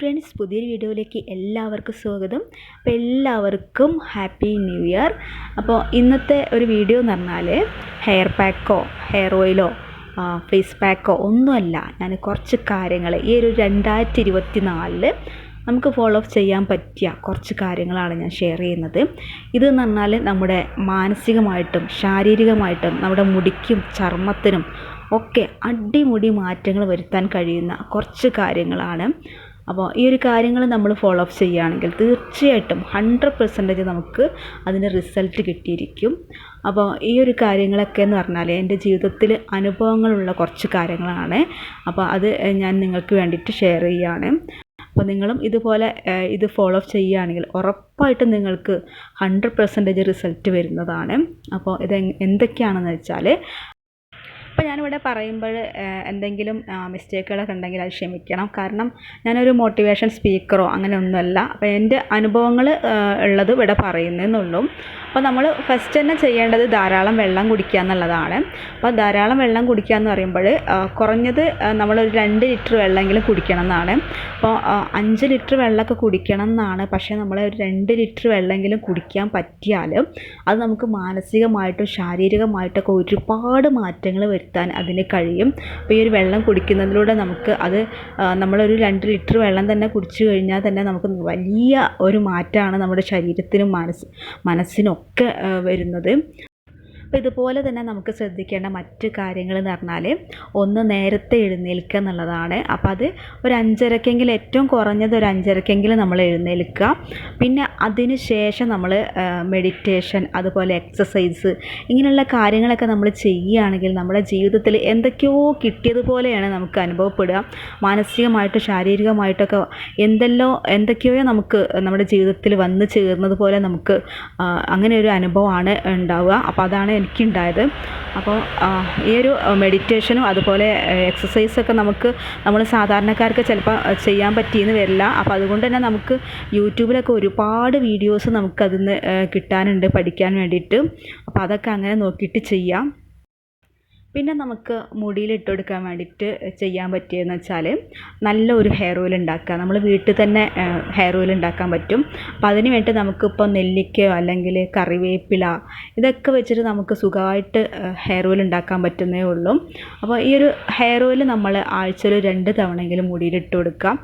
Friends പുതിയൊരു വീഡിയോയിലേക്ക് എല്ലാവർക്കും സ്വാഗതം. അപ്പോൾ എല്ലാവർക്കും ഹാപ്പി ന്യൂ ഇയർ അപ്പോൾ ഇന്നത്തെ ഒരു വീഡിയോ എന്ന് പറഞ്ഞാൽ ഹെയർ പാക്കോ ഹെയർ ഓയിലോ ഫേസ് പാക്കോ ഒന്നുമല്ല. ഞാൻ കുറച്ച് കാര്യങ്ങൾ ഈ ഒരു രണ്ടായിരത്തി ഇരുപത്തി നാലിൽ നമുക്ക് ഫോളോ അപ്പ് ചെയ്യാൻ പറ്റിയ കുറച്ച് കാര്യങ്ങളാണ് ഞാൻ ഷെയർ ചെയ്യുന്നത്. ഇതെന്ന് പറഞ്ഞാൽ നമ്മുടെ മാനസികമായിട്ടും ശാരീരികമായിട്ടും നമ്മുടെ മുടിക്കും ചർമ്മത്തിനും ഒക്കെ അടിമുടി മാറ്റങ്ങൾ വരുത്താൻ കഴിയുന്ന കുറച്ച് കാര്യങ്ങളാണ്. അപ്പോൾ ഈ ഒരു കാര്യങ്ങൾ നമ്മൾ ഫോളോ അപ്പ് ചെയ്യുകയാണെങ്കിൽ തീർച്ചയായിട്ടും ഹൺഡ്രഡ് പെർസെന്റേജ് നമുക്ക് അതിന്റെ റിസൾട്ട് കിട്ടിയിരിക്കും. അപ്പോൾ ഈ ഒരു കാര്യങ്ങളൊക്കെ എന്ന് പറഞ്ഞാൽ എന്റെ ജീവിതത്തിൽ അനുഭവങ്ങളുള്ള കുറച്ച് കാര്യങ്ങളാണ്. അപ്പോൾ അത് ഞാൻ നിങ്ങൾക്ക് വേണ്ടിയിട്ട് ഷെയർ ചെയ്യുകയാണ്. അപ്പോൾ നിങ്ങളും ഇതുപോലെ ഇത് ഫോളോ അപ്പ് ചെയ്യുകയാണെങ്കിൽ ഉറപ്പായിട്ടും നിങ്ങൾക്ക് ഹൺഡ്രഡ് പെർസെന്റേജ് റിസൾട്ട് വരുന്നതാണ്. അപ്പോൾ ഇത് എന്തൊക്കെയാണെന്ന് വെച്ചാൽ ഞാനിവിടെ പറയുമ്പോൾ എന്തെങ്കിലും മിസ്റ്റേക്കുകളൊക്കെ ഉണ്ടെങ്കിൽ അത് ക്ഷമിക്കണം. കാരണം ഞാനൊരു മോട്ടിവേഷൻ സ്പീക്കറോ അങ്ങനെ ഒന്നുമല്ല അപ്പോൾ എന്റെ അനുഭവങ്ങൾ ഉള്ളത് ഇവിടെ പറയുന്നതെന്നുള്ളൂ അപ്പോൾ നമ്മൾ ഫസ്റ്റ് തന്നെ ചെയ്യേണ്ടത് ധാരാളം വെള്ളം കുടിക്കുക എന്നുള്ളതാണ്. അപ്പോൾ ധാരാളം വെള്ളം കുടിക്കുക എന്ന് പറയുമ്പോൾ കുറഞ്ഞത് നമ്മളൊരു രണ്ട് ലിറ്റർ വെള്ളമെങ്കിലും കുടിക്കണം എന്നാണ്. അപ്പോൾ അഞ്ച് ലിറ്റർ വെള്ളമൊക്കെ കുടിക്കണം എന്നാണ്. പക്ഷേ നമ്മൾ ഒരു രണ്ട് ലിറ്റർ വെള്ളമെങ്കിലും കുടിക്കാൻ പറ്റിയാൽ അത് നമുക്ക് മാനസികമായിട്ടും ശാരീരികമായിട്ടൊക്കെ ഒരുപാട് മാറ്റങ്ങൾ വരുത്താൻ അതിന് കഴിയും. അപ്പോൾ ഈ ഒരു വെള്ളം കുടിക്കുന്നതിലൂടെ നമുക്ക് അത് നമ്മളൊരു രണ്ട് ലിറ്റർ വെള്ളം തന്നെ കുടിച്ചു കഴിഞ്ഞാൽ തന്നെ നമുക്ക് വലിയ ഒരു മാറ്റമാണ് നമ്മുടെ ശരീരത്തിനും മനസ്സ് മനസ്സിനൊക്കെ വരുന്നത്. അപ്പോൾ ഇതുപോലെ തന്നെ നമുക്ക് ശ്രദ്ധിക്കേണ്ട മറ്റ് കാര്യങ്ങൾ എന്ന് പറഞ്ഞാൽ ഒന്ന് നേരത്തെ എഴുന്നേൽക്കുക എന്നുള്ളതാണ്. അപ്പോൾ അത് ഒരു അഞ്ചരക്കെങ്കിലും ഏറ്റവും കുറഞ്ഞത് ഒരു അഞ്ചരക്കെങ്കിലും നമ്മൾ എഴുന്നേൽക്കുക. പിന്നെ അതിന് ശേഷം നമ്മൾ മെഡിറ്റേഷൻ അതുപോലെ എക്സസൈസ് ഇങ്ങനെയുള്ള കാര്യങ്ങളൊക്കെ നമ്മൾ ചെയ്യുകയാണെങ്കിൽ നമ്മുടെ ജീവിതത്തിൽ എന്തൊക്കെയോ കിട്ടിയതുപോലെയാണ് നമുക്ക് അനുഭവപ്പെടുക. മാനസികമായിട്ടും ശാരീരികമായിട്ടൊക്കെ എന്തെല്ലോ എന്തൊക്കെയോ നമുക്ക് നമ്മുടെ ജീവിതത്തിൽ വന്നു ചേർന്നതുപോലെ നമുക്ക് അങ്ങനെ ഒരു അനുഭവമാണ് ഉണ്ടാവുക. അപ്പോൾ അതാണ് എനിക്കുണ്ടായത്. അപ്പോൾ ഈ ഒരു മെഡിറ്റേഷനും അതുപോലെ എക്സസൈസൊക്കെ നമുക്ക് നമ്മൾ സാധാരണക്കാർക്ക് ചിലപ്പോൾ ചെയ്യാൻ പറ്റിയെന്ന് വരില്ല. അപ്പോൾ അതുകൊണ്ട് തന്നെ നമുക്ക് യൂട്യൂബിലൊക്കെ ഒരുപാട് വീഡിയോസ് നമുക്കതിൽ നിന്ന് കിട്ടാനുണ്ട് പഠിക്കാൻ വേണ്ടിയിട്ട്. അപ്പോൾ അതൊക്കെ അങ്ങനെ നോക്കിയിട്ട് ചെയ്യാം. പിന്നെ നമുക്ക് മുടിയിൽ ഇട്ട് കൊടുക്കാൻ വേണ്ടിയിട്ട് ചെയ്യാൻ പറ്റിയതെന്ന് വെച്ചാൽ നല്ല ഒരു ഹെയർ ഓയിൽ ഉണ്ടാക്കുക. നമ്മൾ വീട്ടിൽ തന്നെ ഹെയർ ഓയിൽ ഉണ്ടാക്കാൻ പറ്റും. അപ്പം അതിന് വേണ്ടി നമുക്കിപ്പോൾ നെല്ലിക്കയോ അല്ലെങ്കിൽ കറിവേപ്പില ഇതൊക്കെ വെച്ചിട്ട് നമുക്ക് സുഖമായിട്ട് ഹെയർ ഓയിൽ ഉണ്ടാക്കാൻ പറ്റുന്നേ ഉള്ളൂ. അപ്പോൾ ഈ ഒരു ഹെയർ ഓയിൽ നമ്മൾ ആഴ്ചയിൽ രണ്ട് തവണയെങ്കിലും മുടിയിൽ ഇട്ട് കൊടുക്കാം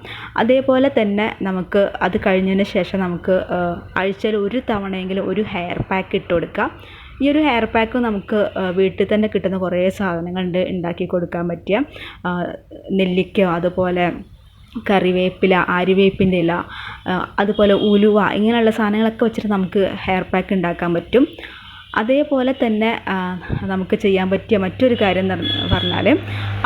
അതേപോലെ തന്നെ നമുക്ക് അത് കഴിഞ്ഞതിന് ശേഷം നമുക്ക് ആഴ്ചയിൽ ഒരു തവണയെങ്കിലും ഒരു ഹെയർ പാക്ക് ഇട്ട് കൊടുക്കാം ഈ ഒരു ഹെയർ പാക്ക് നമുക്ക് വീട്ടിൽ തന്നെ കിട്ടുന്ന കുറേ സാധനങ്ങളുണ്ട് ഉണ്ടാക്കി കൊടുക്കാൻ പറ്റിയ. നെല്ലിക്ക അതുപോലെ കറിവേപ്പില ആര്യവേപ്പിന്റെ ഇല അതുപോലെ ഉലുവ ഇങ്ങനെയുള്ള സാധനങ്ങളൊക്കെ വെച്ചിട്ട് നമുക്ക് ഹെയർ പാക്ക് ഉണ്ടാക്കാൻ പറ്റും. അതേപോലെ തന്നെ നമുക്ക് ചെയ്യാൻ പറ്റിയ മറ്റൊരു കാര്യം എന്ന് പറഞ്ഞാൽ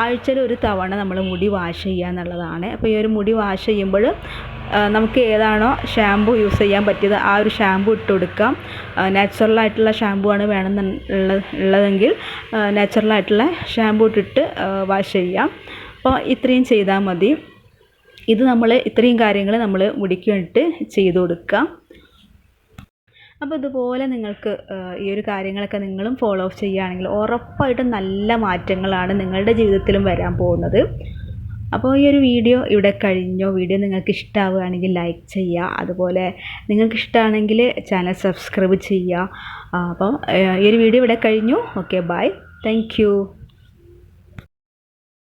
ആഴ്ചയിൽ ഒരു തവണ നമ്മൾ മുടി വാഷ് ചെയ്യുക എന്നുള്ളതാണ്. അപ്പോൾ ഈ ഒരു മുടി വാഷ് ചെയ്യുമ്പോൾ നമുക്ക് ഏതാണോ ഷാമ്പു യൂസ് ചെയ്യാൻ പറ്റിയത് ആ ഒരു ഷാമ്പു ഇട്ട് കൊടുക്കാം നാച്ചുറലായിട്ടുള്ള ഷാമ്പു ആണ് വേണമെന്നുള്ള ഉള്ളതെങ്കിൽ നാച്ചുറലായിട്ടുള്ള ഷാമ്പു ഇട്ടിട്ട് വാഷ് ചെയ്യാം. അപ്പോൾ ഇത്രയും ചെയ്താൽ മതി. ഇത് നമ്മൾ ഇത്രയും കാര്യങ്ങൾ നമ്മൾ മുടിക്ക് വേണ്ടിയിട്ട് ചെയ്ത് കൊടുക്കാം. അപ്പോൾ ഇതുപോലെ നിങ്ങൾക്ക് ഈ ഒരു കാര്യങ്ങളൊക്കെ നിങ്ങളും ഫോളോ ചെയ്യുകയാണെങ്കിൽ ഉറപ്പായിട്ടും നല്ല മാറ്റങ്ങളാണ് നിങ്ങളുടെ ജീവിതത്തിലും വരാൻ പോകുന്നത്. അപ്പോൾ ഈ ഒരു വീഡിയോ ഇവിടെ കഴിഞ്ഞോ. വീഡിയോ നിങ്ങൾക്ക് ഇഷ്ടമാവുകയാണെങ്കിൽ ലൈക്ക് ചെയ്യുക. അതുപോലെ നിങ്ങൾക്ക് ഇഷ്ടമാണെങ്കിൽ ചാനൽ സബ്സ്ക്രൈബ് ചെയ്യുക. അപ്പോൾ ഈ ഒരു വീഡിയോ ഇവിടെ കഴിഞ്ഞു. Okay bye thank